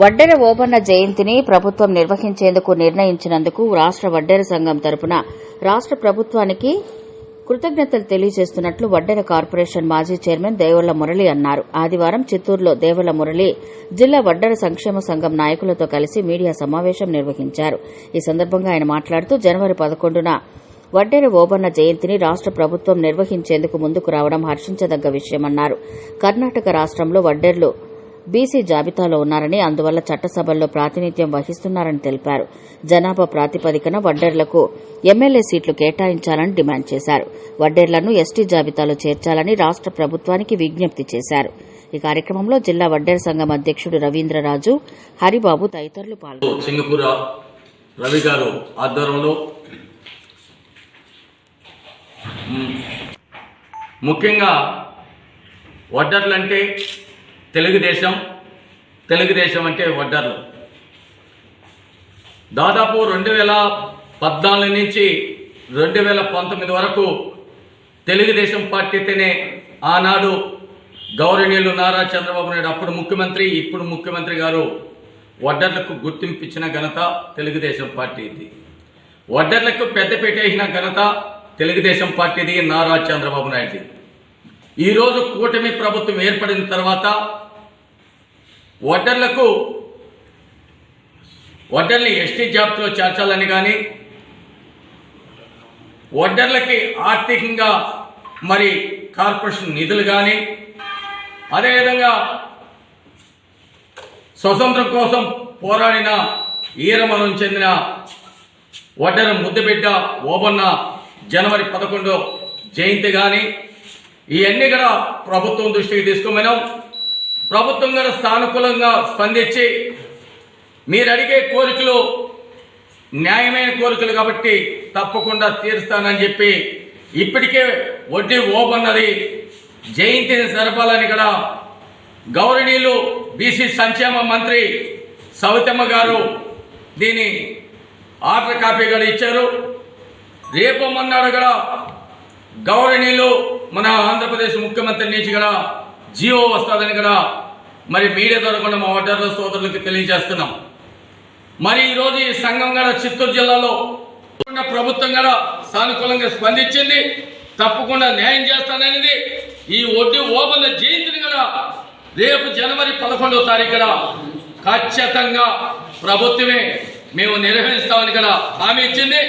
వడ్డెర ఓబన్న జయంతిని ప్రభుత్వం నిర్వహించేందుకు నిర్ణయించినందుకు రాష్ట వడ్డెర సంఘం తరపున రాష్ట ప్రభుత్వానికి కృతజ్ఞతలు తెలియజేస్తున్నట్లు వడ్డెర కార్పొరేషన్ మాజీ చైర్మన్ దేవళ్ళ మురళి అన్నారు. ఆదివారం చిత్తూరులో దేవళ్ళ మురళి జిల్లా వడ్డెర సంక్షేమ సంఘం నాయకులతో కలిసి మీడియా సమావేశం నిర్వహించారు. ఈ సందర్భంగా ఆయన మాట్లాడుతూ జనవరి పదకొండున వడ్డెర ఓబన్న జయంతిని రాష్ట ప్రభుత్వం నిర్వహించేందుకు ముందుకు రావడం హర్షించదగ్గ విషయమన్నారు. కర్ణాటక రాష్టంలో వడ్డెర్లు బీసీ జాబితాలో ఉన్నారని అందువల్ల చట్టసభల్లో ప్రాతినిధ్యం వహిస్తున్నారని తెలిపారు. జనాభా ప్రాతిపదికన వడ్డేర్లకు ఎమ్మెల్యే సీట్లు కేటాయించాలని డిమాండ్ చేశారు. వడ్డేర్లను ఎస్టీ జాబితాలో చేర్చాలని రాష్ట ప్రభుత్వానికి విజ్ఞప్తి చేశారు. ఈ కార్యక్రమంలో జిల్లా వడ్డేర్ సంఘం అధ్యక్షుడు రవీంద్రరాజు హరిబాబు తదితరులు పాల్గొన్నారు. రవి గారు ఆధ్వర్యంలో ముఖ్యంగా వడ్డర్లంటే తెలుగుదేశం తెలుగుదేశం అంటే వడ్డర్లు. దాదాపు రెండు వేల పద్నాలుగు నుంచి రెండు వేల పంతొమ్మిది వరకు తెలుగుదేశం పార్టీతోనే ఆనాడు గౌరవనీయులు నారా చంద్రబాబు నాయుడు అప్పుడు ముఖ్యమంత్రి ఇప్పుడు ముఖ్యమంత్రి గారు వడ్డర్లకు గుర్తింపు ఇచ్చిన ఘనత తెలుగుదేశం పార్టీది. వడ్డర్లకు పెద్దపీట వేసిన ఘనత తెలుగుదేశం పార్టీది నారా చంద్రబాబు నాయుడుది. ఈరోజు కూటమి ప్రభుత్వం ఏర్పడిన తర్వాత వడ్డర్లకు ఓటర్ని ఎస్టీ జాబ్తో చేర్చాలని కానీ వడ్డర్లకి ఆర్థికంగా మరి కార్పొరేషన్ నిధులు కానీ అదేవిధంగా స్వతంత్రం కోసం పోరాడిన ఈరమనం చెందిన వడ్డర ముద్దుబిడ్డ ఓబన్న జనవరి పదకొండు జయంతి కానీ ఇవన్నీ కూడా ప్రభుత్వం దృష్టికి తీసుకోమన్నాం ప్రభుత్వం గారు సానుకూలంగా స్పందించి మీరు అడిగే కోరికలు న్యాయమైన కోరికలు కాబట్టి తప్పకుండా తీరుస్తానని చెప్పి ఇప్పటికే వడ్డీ ఓపన్నది జయంతిని జరపాలని కూడా గౌరవనీయులు బీసీ సంక్షేమ మంత్రి సవితమ్మ గారు దీని ఆర్డర్ కాపీ కూడా ఇచ్చారు. రేపు మొన్నాడు కూడా గౌరవనీయులు మన ఆంధ్రప్రదేశ్ ముఖ్యమంత్రి నుంచి కూడా జియో వస్తుందని కూడా మరి మీడియా ద్వారా కూడా మా ఓటర్ల సోదరులకు తెలియజేస్తున్నాం. మరి ఈరోజు ఈ సంఘం కూడా చిత్తూరు జిల్లాలో ఉన్న ప్రభుత్వం కూడా సానుకూలంగా స్పందించింది తప్పకుండా న్యాయం చేస్తాననేది ఈ ఒడ్డు ఓపెన్ జయంతిని కూడా రేపు జనవరి పదకొండవ తారీఖు ఖచ్చితంగా ప్రభుత్వమే మేము నిర్వహిస్తామని కూడా హామీ ఇచ్చింది.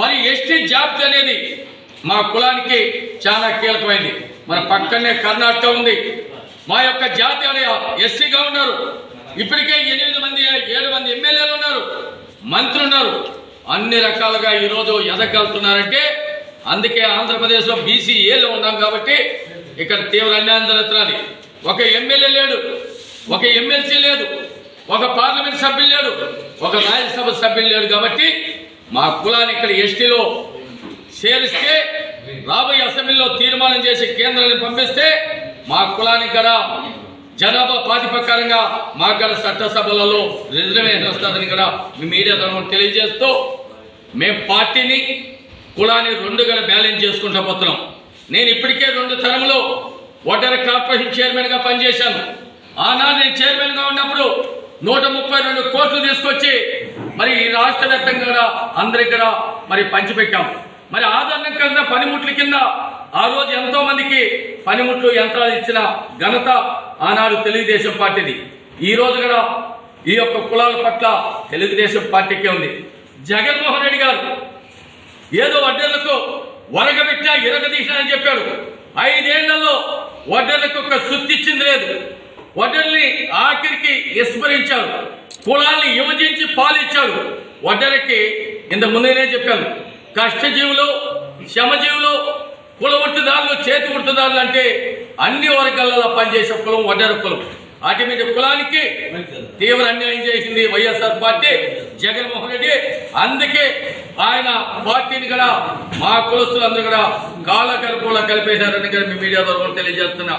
మరి ఎస్టీ జాబ్స్ అనేది మా కులానికి చాలా కీలకమైంది. మన పక్కనే కర్ణాటక ఉంది. మా యొక్క జాతి అనే ఎస్సీగా ఉన్నారు. ఇప్పటికే ఎనిమిది మంది ఏడు మంది ఎమ్మెల్యేలు ఉన్నారు. మంత్రులు ఉన్నారు. అన్ని రకాలుగా ఈరోజు ఎదగలుగుతున్నారంటే అందుకే ఆంధ్రప్రదేశ్లో బీసీ ఏలో ఉన్నాం కాబట్టి ఇక్కడ తీవ్ర అన్యాయం జరుగుతున్నది. ఒక ఎమ్మెల్యే లేడు ఒక ఎమ్మెల్సీ లేదు ఒక పార్లమెంట్ సభ్యులు లేడు ఒక రాజ్యసభ సభ్యులు లేడు కాబట్టి మా కులాన్ని ఇక్కడ ఎస్టీలో చేరిస్తే రాబోయే అసెంబ్లీలో తీర్మానం చేసి కేంద్రాన్ని పంపిస్తే మా కులానికి కూడా జనాభా ప్రాతిపకారంగా మా కూడా చట్టసభలలో రిజర్వేషన్ వస్తుందని కూడా మీ మీడియా ద్వారా తెలియజేస్తూ మేము పార్టీని కులాన్ని రెండు కూడా బ్యాలెన్స్ చేసుకుంటూ పోతున్నాం. నేను ఇప్పటికే రెండు తరంలో ఓటర్ కార్పొరేషన్ చైర్మన్గా పనిచేశాను. ఆనాడు నేను చైర్మన్గా ఉన్నప్పుడు నూట ముప్పై రెండు కోట్లు తీసుకొచ్చి మరి ఈ రాష్ట్ర వ్యాప్తంగా కూడా కూడా మరి పంచిపెట్టాం. మరి ఆదరణ కింద పనిముట్ల కింద ఆ రోజు ఎంతో మందికి పనిముట్లు యంత్రాలు ఇచ్చిన ఘనత ఆనాడు తెలుగుదేశం పార్టీది. ఈ రోజు కూడా ఈ యొక్క కులాల పట్ల తెలుగుదేశం పార్టీకే ఉంది. జగన్మోహన్ రెడ్డి గారు ఏదో వడ్డర్లకు వరగబెట్టా ఇరగదీశానని చెప్పాడు. ఐదేళ్ళలో వడ్డర్లకు ఒక సుత్తిచ్చింది లేదు. వడ్డర్ని ఆఖరికి విస్మరించారు. కులాన్ని విభజించి పాలిచ్చాడు వడ్డరికి ఇంత ముందేనే చెప్పాను. కష్టజీవులు శ్రమజీవులు కుల ఉట్టుదారులు చేతి ఉట్టుదారులు అంటే అన్ని వర్గాలలో పనిచేసే కులం వడ్డర కులం. అటు మీద కులానికి తీవ్ర అన్యాయం చేసింది వైఎస్ఆర్ పార్టీ జగన్మోహన్ రెడ్డి. అందుకే ఆయన పార్టీని కూడా మా కులస్తులందరూ కూడా కాళ్ళ కలిపేశారని కూడా మీ మీడియా ద్వారా తెలియజేస్తున్నా.